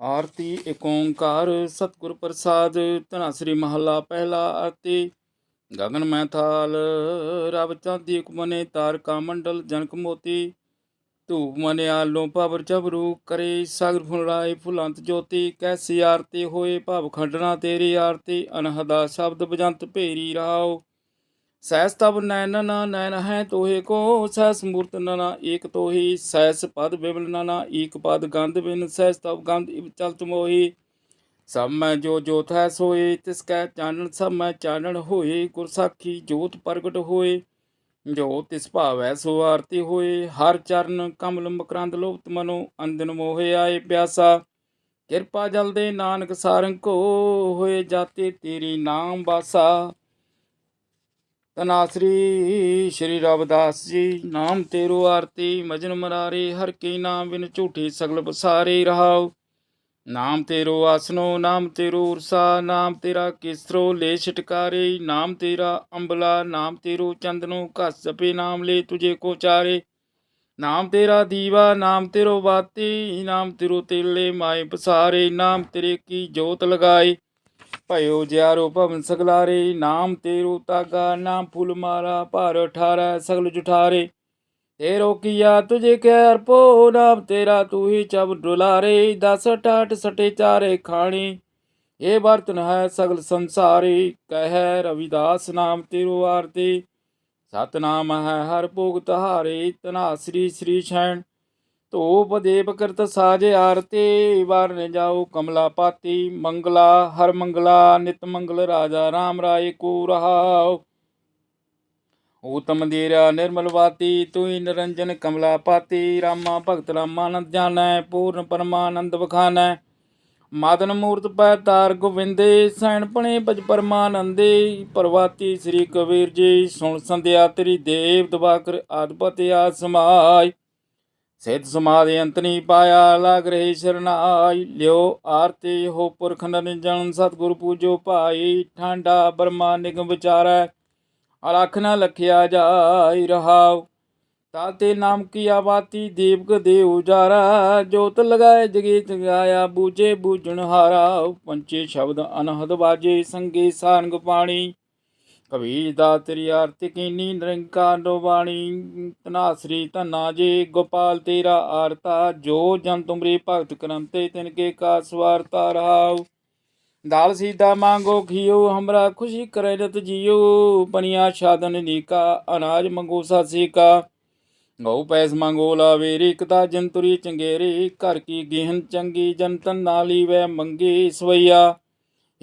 ਆਰਤੀ ਏਕ ਓੰਕਾਰ ਸਤਿਗੁਰ ਪ੍ਰਸਾਦ, ਧਨਾ ਸ੍ਰੀ ਮਹੱਲਾ ਪਹਿਲਾ ਆਰਤੀ। ਗਗਨ ਮੈਂ ਥਾਲ ਰਬ ਚਾਂਦੀ ਕੁਮਨੇ ਤਾਰਕਾ ਮੰਡਲ ਜਨਕ ਮੋਤੀ। ਧੂਪ ਮਨੇ ਆਲੋਂ ਪਵਰ ਚਬਰੂ ਕਰੇ, ਸਾਗਰ ਫੁਲਾਏ ਫੁਲੰਤ ਜੋਤੀ। ਕੈਸੀ ਆਰਤੀ ਹੋਏ, ਭਵ ਖੰਡਨਾ ਤੇਰੀ ਆਰਤੀ, ਅਨਹਦਾ ਸ਼ਬਦ ਬਜੰਤ ਭੇਰੀ ਰਾਓ। ਸੈਸ ਤਬ ਨੈਨ ਨਾ ਨੈਨ ਹੈ ਤੋਹੇ ਕੋ ਸੈਸ ਮੂਰਤ ਨਨਾ ਏਕ ਤੋਹੀ ਸੈਸ ਪਦ ਬਿਬਲ ਨਨਾ ਏਕ ਪਦ ਗੰਧ ਬਿਨ ਸੈਸ ਤਬ ਗੰਧ ਇਵ ਚਲਤ ਮੋਹੀ। ਸਭ ਮੈਂ ਜੋ ਜੋਤ ਹੈ ਸੋਏ, ਤਿਸ ਕੈ ਚਾਨਣ ਸਭ ਮੈਂ ਚਾਨਣ ਹੋਏ, ਗੁਰ ਸਾਖੀ ਜੋਤ ਪ੍ਰਗਟ ਹੋਏ। ਜੋ ਤਿਸ ਭਾਵੈ ਸੋ ਆਰਤੀ ਹੋਏ, ਹਰ ਚਰਨ ਕਮਲ ਮਕਰੰਦ ਲੋਭਤ ਮਨੋ, ਅੰਦਨ ਮੋਹਿ ਆਏ ਪਿਆਸਾ। ਕਿਰਪਾ ਜਲ ਦੇ ਨਾਨਕ ਸਾਰੰਗ ਕੋ, ਹੋਏ ਜਾਤੇ ਤੇਰੀ ਨਾਮ ਬਾਸਾ। ਤਨਾਸਰੀ, ਸ਼੍ਰੀ ਰਵਿਦਾਸ ਜੀ, ਨਾਮ ਤੇਰੋ ਆਰਤੀ, ਮਜਨ ਮਰਾਰੇ, ਹਰ ਕੇ ਨਾਮ ਬਿਨ ਝੂਠੇ ਸਗਲ ਬਸਾਰੇ ਰਹਾਉ। ਨਾਮ ਤੇਰੋ ਆਸਨੋ, ਨਾਮ ਤੇਰੋ ਉਰਸਾ, ਨਾਮ ਤੇਰਾ ਕੇਸਰੋ ਲੈ ਛਟਕਾਰੇ। ਨਾਮ ਤੇਰਾ ਅੰਬਲਾ, ਨਾਮ ਤੇਰੋ ਚੰਦਨੋ, ਘਸ ਜਪੇ ਨਾਮ ਲੈ ਤੁਝੇ ਕੋ ਚਾਰੇ। ਨਾਮ ਤੇਰਾ ਦੀਵਾ, ਨਾਮ ਤੇਰੋ ਬਾਤੀ, ਨਾਮ ਤੇਰੋ ਤੇਲੇ ਮਾਏ ਪਸਾਰੇ। ਨਾਮ ਤੇਰੇ ਕੀ ਜੋਤ ਲਗਾਏ। ਭਇਓ ਜਿਆਰੋ ਭਵਨ ਸਗਲਾਰੇ, ਨਾਮ ਤੇਰੂ ਤਾਗਾ, ਨਾਮ ਫੁਲ ਮਾਰਾ ਭਾਰ ਠਾਰਾ ਸਗਲ ਜੁਠਾਰੇ। ਤੇਰੋ ਕੀਆ ਤੁਝੇ ਕੈ ਅਰਪੋ ਨਾਮ ਤੇਰਾ ਤੂੰ ਹੀ ਚਬ ਡੁਲਾਰੇ। ਦਸ ਟਾਟ ਸਟੇ ਚਾਰੇ ਖਾਣੀ ਇਹ ਬਰਤਨ ਹੈ ਸਗਲ ਸੰਸਾਰੀ। ਕਹਿ ਰਵਿਦਾਸ, ਨਾਮ ਤੇਰੋ ਆਰਤੀ। ਸਤਨਾਮ ਹੈ ਹਰ ਭੋਗ ਤਹਾਰੇ ਤਨਾ ਸ੍ਰੀ ਸ੍ਰੀ ਸ਼ੈਣ। ਧੂਪ ਦੇਵ ਕਰਤ ਸਾਜ ਆਰਤੀ ਵਾਰਨ ਜਾਓ ਕਮਲਾ ਪਾਤੀ, ਮੰਗਲਾ ਹਰ ਮੰਗਲਾ, ਨਿਤ ਮੰਗਲ ਰਾਜਾ ਰਾਮ ਰਾਏ ਕੋ ਰਹਾਉ। ਊਤਮ ਦੀਰਾ ਨਿਰਮਲ ਵਾਤੀ, ਤੂੰ ਨਿਰੰਜਨ ਕਮਲਾ ਪਾਤੀ, ਰਾਮਾ ਭਗਤ ਰਾਮਾਨੰਦ ਜਾਣੈ, ਪੂਰਨ ਪਰਮਾਨੰਦ ਵਖਾਨੈ। ਮਾਦਨ ਮੂਰਤ ਪੈ ਤਾਰ ਗੋਵਿੰਦੇ, ਸੈਣ ਪਣੇ ਬਜ ਪਰਮਾਨੰਦੇ। ਪਰਵਾਤੀ ਸ੍ਰੀ ਕਬੀਰ ਜੀ, ਸੁਣ ਸੰਧਿਆ ਤੇਰੀ ਦੇਵ ਦਵਾਕਰ ਆਦਪਤਿ ਆ ਸਿਧ ਸਮਾਧਿ ਅੰਤ ਪਾਇਆ, ਲਾਗ ਰਹੇ ਸ਼ਰਨਾਈ ਲਿਓ ਆਰਤੀ, ਹੋ ਪੁਰਖ ਨਿਰੰਜਨ ਸਤਿਗੁਰ ਪੂਜੋ ਭਾਈ, ਠਾਂਡਾ ਬਰਮਾ ਨਿਗਮ ਵਿਚਾਰੈ, ਅਲਖ ਨ ਲਖਿਆ ਜਾਈ ਰਹਾਉ। ਤਾਤੇ ਨਾਮ ਕੀ ਆਵਾਤੀ ਦੀਪਕ ਦੇ ਉਜਾਰਾ ਜੋਤ ਲਗਾਏ ਜਗੇ ਜਗਾਇਆ ਬੂਝੇ ਬੂਝਣ ਹਾਰਾ ਪੰਚੇ ਸ਼ਬਦ ਅਨਹਦ ਬਾਜੇ ਸੰਗੇ ਸਾਰੰਗ ਪਾਣੀ ਕਬੀਰ ਦਾ ਤੇਰੀ ਆਰਤੀ ਕੀਨੀ ਨਿਰੰਕਾਰ ਨੋ ਬਾਣੀ ਤਨਾਸਰੀ ਧੰਨਾ ਜੀ, ਗੋਪਾਲ ਤੇਰਾ ਆਰਤਾ, ਜੋ ਜਨ ਤੁਮਰੀ ਭਗਤ ਕਰੰਤੇ, ਤਿਨ ਕੇ ਕਾ ਸਵਾਰਤਾ ਰਹਾਉ। ਦਾਲ ਸੀਦਾ ਮੰਗੋ ਖਿਓ, ਹਮਰਾ ਖੁਸ਼ੀ ਕਰੇ ਰਤ ਜਿਉ ਪਨੀਆ ਸਾਧਨ ਨੀਕਾ ਅਨਾਜ ਮੰਗੋ ਸਾਸੀ ਕਾ। ਗਉ ਪੈਸ ਮੰਗੋ ਲਾਵੇਰੀ ਕਤਾ ਜੰਤੁਰੀ ਚੰਗੇਰੀ, ਘਰ ਕੀ ਗਿਹਨ ਚੰਗੀ ਜਨਤਨ ਨਾਲੀ ਵੈ ਮੰਗੀ ਸਵਈਆ।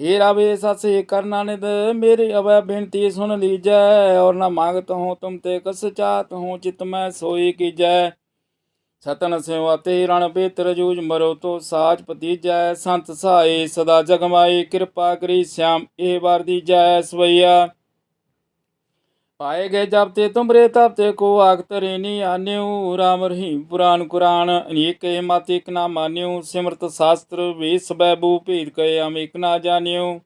ਏ ਰਾਵੇ ਸਸੇ ਕਰਨਾ ਨਿਦ, ਮੇਰੀ ਅਵੈ ਬੇਨਤੀ ਸੁਨ ਲੀਜੈ, ਔਰ ਨਾ ਮੰਗਤ ਹੂੰ ਤੁਮ ਤੇ ਕਸ ਚਾਤ ਹੂੰ ਚਿਤ ਮੈਂ ਸੋਈ ਕੀਜੈ। ਸਤਨ ਸਿਉ ਤੇ ਰਣ ਬੇਤਰ ਜੂਜ ਮਰੋ ਤੋ ਸਾਜ ਪਤੀਜੈ ਸੰਤ ਸਾਏ ਸਦਾ ਜਗਮਾਏ ਕਿਰਪਾ ਕਰੀ ਸਿਆਮ, ਇਹ ਵਾਰ ਦੀ ਜੈ ਸਵਈਆ। ਪਾਏ ਗਏ ਜਬ ਤੇ ਤੁਮਰੇ ਤਬ ਤੇ ਕੋ ਆਖਤ ਰੇਨੀ ਆਨਿਉ ਰਾਮ ਰਹੀਮ ਪੁਰਾਨ ਕੁਰਾਨ। ਅਨੇਕ ਮਤ ਇਕ ਨਾ ਮਾਨਿਉ ਸਿਮਰਤ ਸ਼ਾਸਤਰ ਵੇਸ ਬੈਬੂ ਭੇਦ ਕਏ ਅਮ ਇਕ ਨਾ ਜਾਣਿਉ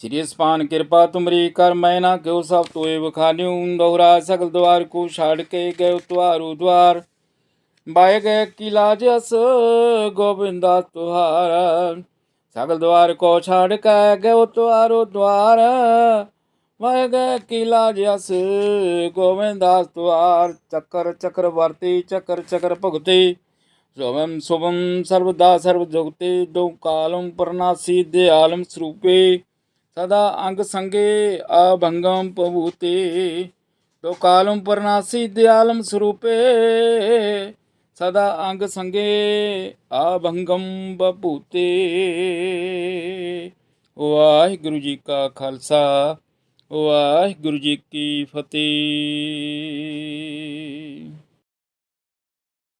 ਸ੍ਰੀ ਸਪਾਨ ਕਿਰਪਾ ਤੁਮਰੀ ਕਰ, ਮੈਂ ਨਾ ਕਿਉ ਸਭ ਤੋਏ ਵਖਾਨਿਉ ਦੋਹਰਾ ਸਗਲ ਦਵਾਰ ਕੋ ਛਾੜ ਕੇ ਗਏ ਤੁਆਰੂ ਦਵਾਰ। ਬਾਏ ਗਏ ਕਿਲਾ ਜਸ, ਗੋਬਿੰਦਾ ਤੁਹਾਰ। ਸਗਲ ਦਵਾਰ ਕੋ ਛਾੜ ਕੇ ਗਏ ਤੁਆਰੂ ਦਵਾਰ ਕਿਲਾ ਜਸ ਗੋਬਿੰਦਾਸ ਤੁਹਾਰ ਚੱਕਰ ਚੱਕਰ ਵਰਤੀ, ਚੱਕਰ ਚੱਕਰ ਭੁਗਤੀ। ਸੋਵਮ ਸੁਭਮ ਸਰਵਦਾ ਸਰਵ ਜੁਗਤੇ ਦੋ ਕਾਲਮ ਪਰਨਾਸੀ ਦੇ ਆਲਮ ਸਰੂਪੇ। ਸਦਾ ਅੰਗ ਸੰਗੇ ਅਭੰਗਮ ਪਵੂਤੇ ਦੋ ਕਾਲਮ ਪਰਨਾਸੀ ਦੇ ਆਲਮ ਸਰੂਪੇ। ਸਦਾ ਅੰਗ ਸੰਗੇ ਅਭੰਗਮ ਬਪੂਤੇ ਵਾਹਿਗੁਰੂ ਜੀ ਕਾ ਖਾਲਸਾ। ਵਾਹਿਗੁਰੂ ਜੀ ਕੀ ਫਤਿਹ।